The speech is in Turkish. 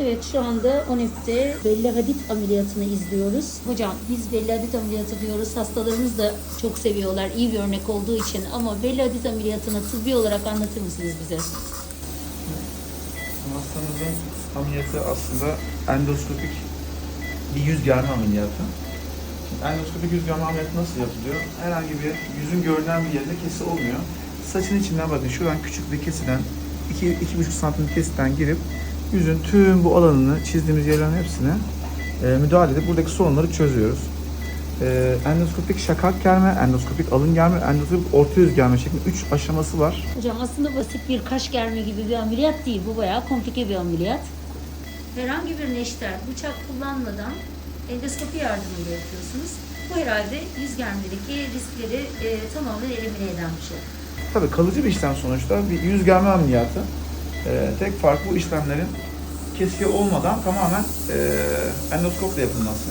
Evet şu anda ONEP'te Bella Hadid ameliyatını izliyoruz. Hocam biz Bella Hadid ameliyatı diyoruz. Hastalarımız da çok seviyorlar iyi bir örnek olduğu için. Ama Bella Hadid ameliyatını tıbbi olarak anlatır mısınız bize? Hastamızın ameliyatı aslında endoskopik bir yüz germe ameliyatı. Endoskopik yüz germe ameliyatı nasıl yapılıyor? Herhangi bir yüzün görünen bir yerinde kesi olmuyor. Saçın içinden bakın şuradan küçük bir kesiden 2-2,5 santim kesitten girip yüzün tüm bu alanını çizdiğimiz yerlerin hepsine e, müdahale edip buradaki sorunları çözüyoruz. E, endoskopik şakak germe, endoskopik alın germe, endoskopik orta yüz germe şeklinde 3 aşaması var. Hocam aslında basit bir kaş germe gibi bir ameliyat değil. Bu bayağı komplike bir ameliyat. Herhangi bir neşter, bıçak kullanmadan endoskopi yardımıyla yapıyorsunuz. Bu herhalde yüz germedeki riskleri e, tamamen elimine eden bir şey. Tabii kalıcı bir işlem sonuçta. Bir yüz germe ameliyatı. Ee, tek fark bu işlemlerin keski olmadan tamamen e, endoskopla yapılması.